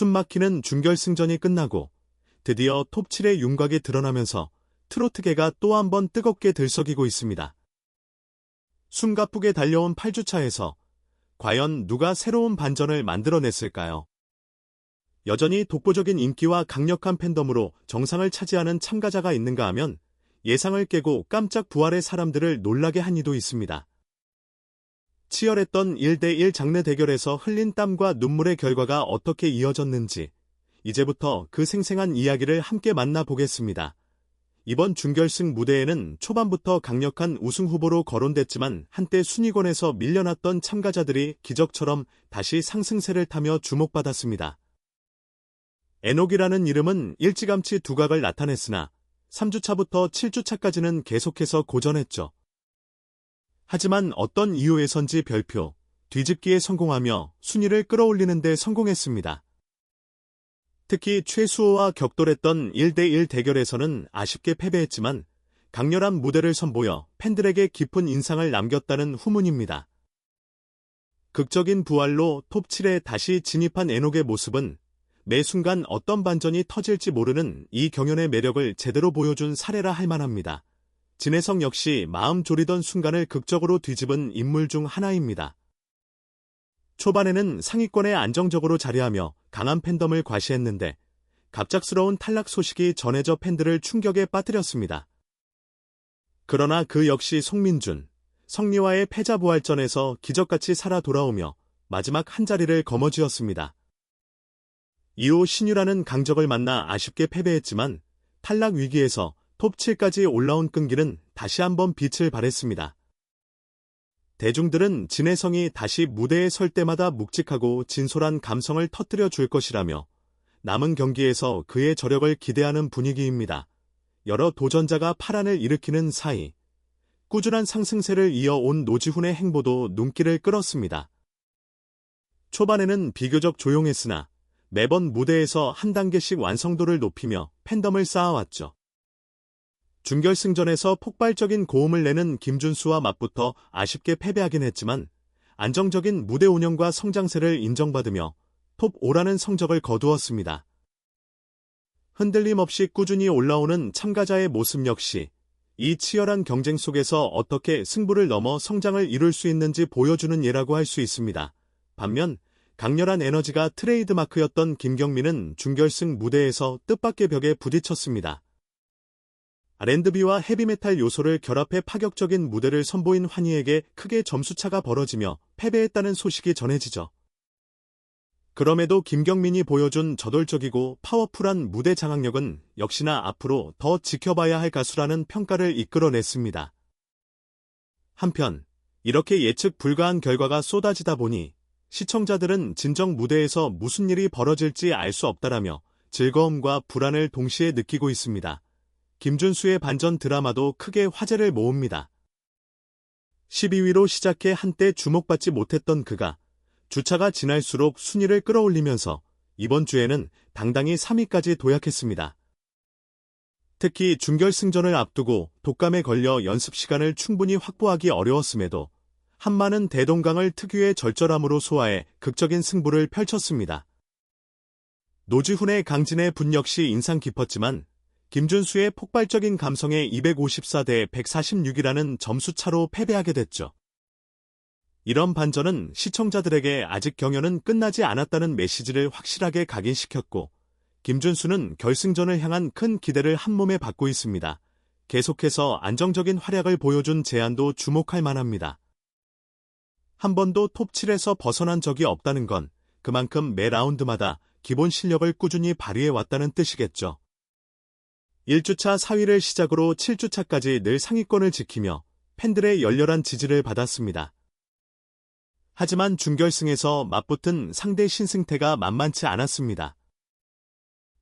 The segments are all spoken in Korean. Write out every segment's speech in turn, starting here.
숨막히는 준결승전이 끝나고 드디어 톱7의 윤곽이 드러나면서 트로트계가 또 한 번 뜨겁게 들썩이고 있습니다. 숨가쁘게 달려온 8주차에서 과연 누가 새로운 반전을 만들어냈을까요? 여전히 독보적인 인기와 강력한 팬덤으로 정상을 차지하는 참가자가 있는가 하면 예상을 깨고 깜짝 부활의 사람들을 놀라게 한 이도 있습니다. 치열했던 1대1 장르 대결에서 흘린 땀과 눈물의 결과가 어떻게 이어졌는지 이제부터 그 생생한 이야기를 함께 만나보겠습니다. 이번 준결승 무대에는 초반부터 강력한 우승 후보로 거론됐지만 한때 순위권에서 밀려났던 참가자들이 기적처럼 다시 상승세를 타며 주목받았습니다. 에녹이라는 이름은 일찌감치 두각을 나타냈으나 3주차부터 7주차까지는 계속해서 고전했죠. 하지만 어떤 이유에선지 별표, 뒤집기에 성공하며 순위를 끌어올리는 데 성공했습니다. 특히 최수호와 격돌했던 1대1 대결에서는 아쉽게 패배했지만 강렬한 무대를 선보여 팬들에게 깊은 인상을 남겼다는 후문입니다. 극적인 부활로 톱7에 다시 진입한 에녹의 모습은 매 순간 어떤 반전이 터질지 모르는 이 경연의 매력을 제대로 보여준 사례라 할 만합니다. 진혜성 역시 마음 졸이던 순간을 극적으로 뒤집은 인물 중 하나입니다. 초반에는 상위권에 안정적으로 자리하며 강한 팬덤을 과시했는데 갑작스러운 탈락 소식이 전해져 팬들을 충격에 빠뜨렸습니다. 그러나 그 역시 송민준, 성리와의 패자 부활전에서 기적같이 살아 돌아오며 마지막 한 자리를 거머쥐었습니다. 이후 신유라는 강적을 만나 아쉽게 패배했지만 탈락 위기에서 톱7까지 올라온 끈기는 다시 한번 빛을 발했습니다. 대중들은 진혜성이 다시 무대에 설 때마다 묵직하고 진솔한 감성을 터뜨려 줄 것이라며 남은 경기에서 그의 저력을 기대하는 분위기입니다. 여러 도전자가 파란을 일으키는 사이 꾸준한 상승세를 이어온 노지훈의 행보도 눈길을 끌었습니다. 초반에는 비교적 조용했으나 매번 무대에서 한 단계씩 완성도를 높이며 팬덤을 쌓아왔죠. 준결승전에서 폭발적인 고음을 내는 김준수와 맞붙어 아쉽게 패배하긴 했지만 안정적인 무대 운영과 성장세를 인정받으며 톱 5라는 성적을 거두었습니다. 흔들림 없이 꾸준히 올라오는 참가자의 모습 역시 이 치열한 경쟁 속에서 어떻게 승부를 넘어 성장을 이룰 수 있는지 보여주는 예라고 할 수 있습니다. 반면 강렬한 에너지가 트레이드마크였던 김경민은 준결승 무대에서 뜻밖의 벽에 부딪혔습니다. 랜드비와 헤비메탈 요소를 결합해 파격적인 무대를 선보인 환희에게 크게 점수차가 벌어지며 패배했다는 소식이 전해지죠. 그럼에도 김경민이 보여준 저돌적이고 파워풀한 무대 장악력은 역시나 앞으로 더 지켜봐야 할 가수라는 평가를 이끌어냈습니다. 한편 이렇게 예측 불가한 결과가 쏟아지다 보니 시청자들은 진정 무대에서 무슨 일이 벌어질지 알 수 없다라며 즐거움과 불안을 동시에 느끼고 있습니다. 김준수의 반전 드라마도 크게 화제를 모읍니다. 12위로 시작해 한때 주목받지 못했던 그가 주차가 지날수록 순위를 끌어올리면서 이번 주에는 당당히 3위까지 도약했습니다. 특히 준결승전을 앞두고 독감에 걸려 연습 시간을 충분히 확보하기 어려웠음에도 한마는 대동강을 특유의 절절함으로 소화해 극적인 승부를 펼쳤습니다. 노지훈의 강진의 분 역시 인상 깊었지만 김준수의 폭발적인 감성에 254대 146이라는 점수차로 패배하게 됐죠. 이런 반전은 시청자들에게 아직 경연은 끝나지 않았다는 메시지를 확실하게 각인시켰고 김준수는 결승전을 향한 큰 기대를 한몸에 받고 있습니다. 계속해서 안정적인 활약을 보여준 제안도 주목할 만합니다. 한 번도 톱7에서 벗어난 적이 없다는 건 그만큼 매 라운드마다 기본 실력을 꾸준히 발휘해왔다는 뜻이겠죠. 1주차 4위를 시작으로 7주차까지 늘 상위권을 지키며 팬들의 열렬한 지지를 받았습니다. 하지만 준결승에서 맞붙은 상대 신승태가 만만치 않았습니다.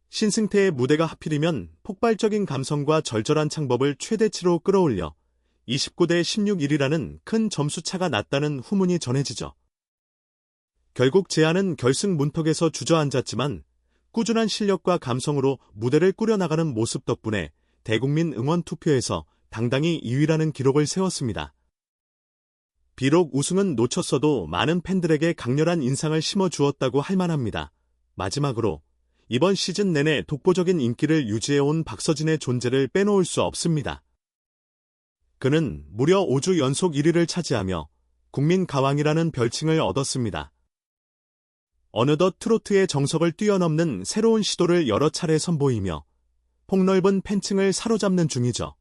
신승태의 무대가 하필이면 폭발적인 감성과 절절한 창법을 최대치로 끌어올려 29대 16일이라는 큰 점수차가 났다는 후문이 전해지죠. 결국 제안은 결승 문턱에서 주저앉았지만 꾸준한 실력과 감성으로 무대를 꾸려나가는 모습 덕분에 대국민 응원 투표에서 당당히 2위라는 기록을 세웠습니다. 비록 우승은 놓쳤어도 많은 팬들에게 강렬한 인상을 심어주었다고 할 만합니다. 마지막으로 이번 시즌 내내 독보적인 인기를 유지해온 박서진의 존재를 빼놓을 수 없습니다. 그는 무려 5주 연속 1위를 차지하며 국민 가왕이라는 별칭을 얻었습니다. 어느덧 트로트의 정석을 뛰어넘는 새로운 시도를 여러 차례 선보이며 폭넓은 팬층을 사로잡는 중이죠.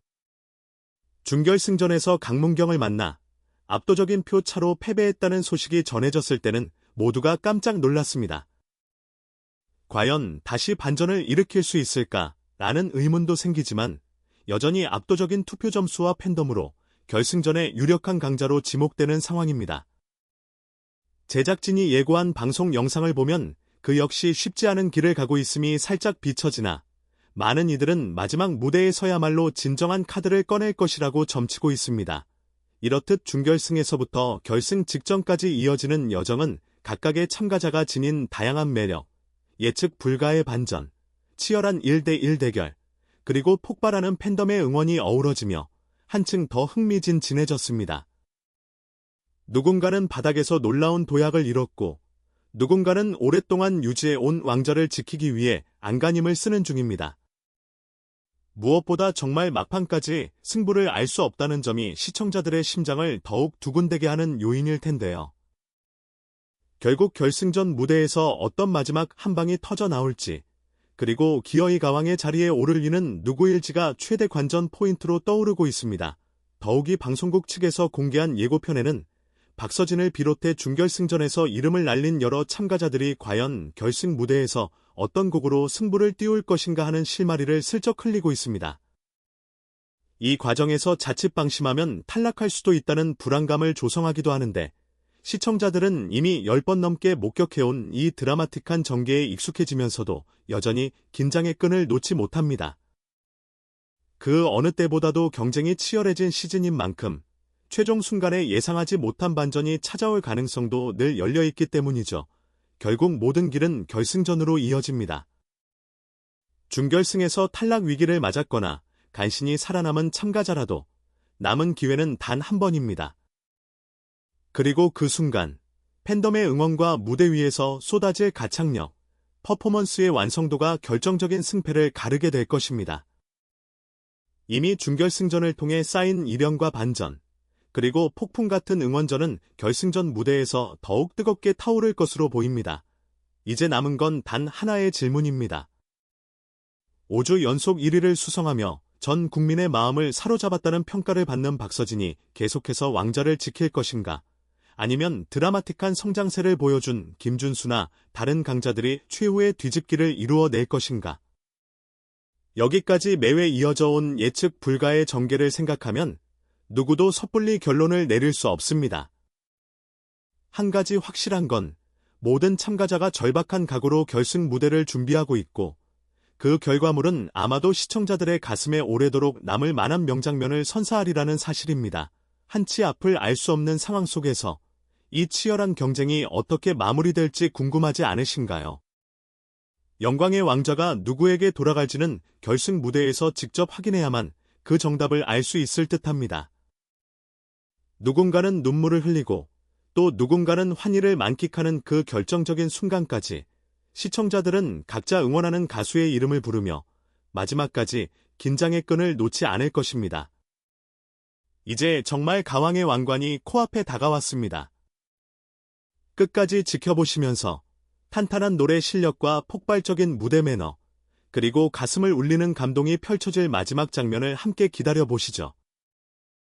준결승전에서 강문경을 만나 압도적인 표 차로 패배했다는 소식이 전해졌을 때는 모두가 깜짝 놀랐습니다. 과연 다시 반전을 일으킬 수 있을까? 라는 의문도 생기지만 여전히 압도적인 투표 점수와 팬덤으로 결승전의 유력한 강자로 지목되는 상황입니다. 제작진이 예고한 방송 영상을 보면 그 역시 쉽지 않은 길을 가고 있음이 살짝 비춰지나 많은 이들은 마지막 무대에 서야말로 진정한 카드를 꺼낼 것이라고 점치고 있습니다. 이렇듯 준결승에서부터 결승 직전까지 이어지는 여정은 각각의 참가자가 지닌 다양한 매력, 예측 불가의 반전, 치열한 1대1 대결, 그리고 폭발하는 팬덤의 응원이 어우러지며 한층 더 흥미진진해졌습니다. 누군가는 바닥에서 놀라운 도약을 이뤘고 누군가는 오랫동안 유지해온 왕좌를 지키기 위해 안간힘을 쓰는 중입니다. 무엇보다 정말 막판까지 승부를 알 수 없다는 점이 시청자들의 심장을 더욱 두근대게 하는 요인일 텐데요. 결국 결승전 무대에서 어떤 마지막 한 방이 터져 나올지, 그리고 기어이 가왕의 자리에 오를 이는 누구일지가 최대 관전 포인트로 떠오르고 있습니다. 더욱이 방송국 측에서 공개한 예고편에는 박서진을 비롯해 준결승전에서 이름을 날린 여러 참가자들이 과연 결승 무대에서 어떤 곡으로 승부를 띄울 것인가 하는 실마리를 슬쩍 흘리고 있습니다. 이 과정에서 자칫 방심하면 탈락할 수도 있다는 불안감을 조성하기도 하는데 시청자들은 이미 10번 넘게 목격해온 이 드라마틱한 전개에 익숙해지면서도 여전히 긴장의 끈을 놓지 못합니다. 그 어느 때보다도 경쟁이 치열해진 시즌인 만큼 최종 순간에 예상하지 못한 반전이 찾아올 가능성도 늘 열려있기 때문이죠. 결국 모든 길은 결승전으로 이어집니다. 준결승에서 탈락 위기를 맞았거나 간신히 살아남은 참가자라도 남은 기회는 단 한 번입니다. 그리고 그 순간 팬덤의 응원과 무대 위에서 쏟아질 가창력, 퍼포먼스의 완성도가 결정적인 승패를 가르게 될 것입니다. 이미 준결승전을 통해 쌓인 이변과 반전, 그리고 폭풍 같은 응원전은 결승전 무대에서 더욱 뜨겁게 타오를 것으로 보입니다. 이제 남은 건 단 하나의 질문입니다. 5주 연속 1위를 수성하며 전 국민의 마음을 사로잡았다는 평가를 받는 박서진이 계속해서 왕자를 지킬 것인가? 아니면 드라마틱한 성장세를 보여준 김준수나 다른 강자들이 최후의 뒤집기를 이루어낼 것인가. 여기까지 매회 이어져 온 예측 불가의 전개를 생각하면 누구도 섣불리 결론을 내릴 수 없습니다. 한 가지 확실한 건 모든 참가자가 절박한 각오로 결승 무대를 준비하고 있고 그 결과물은 아마도 시청자들의 가슴에 오래도록 남을 만한 명장면을 선사하리라는 사실입니다. 한치 앞을 알 수 없는 상황 속에서 이 치열한 경쟁이 어떻게 마무리될지 궁금하지 않으신가요? 영광의 왕자가 누구에게 돌아갈지는 결승 무대에서 직접 확인해야만 그 정답을 알 수 있을 듯 합니다. 누군가는 눈물을 흘리고 또 누군가는 환희를 만끽하는 그 결정적인 순간까지 시청자들은 각자 응원하는 가수의 이름을 부르며 마지막까지 긴장의 끈을 놓지 않을 것입니다. 이제 정말 가왕의 왕관이 코앞에 다가왔습니다. 끝까지 지켜보시면서 탄탄한 노래 실력과 폭발적인 무대 매너, 그리고 가슴을 울리는 감동이 펼쳐질 마지막 장면을 함께 기다려 보시죠.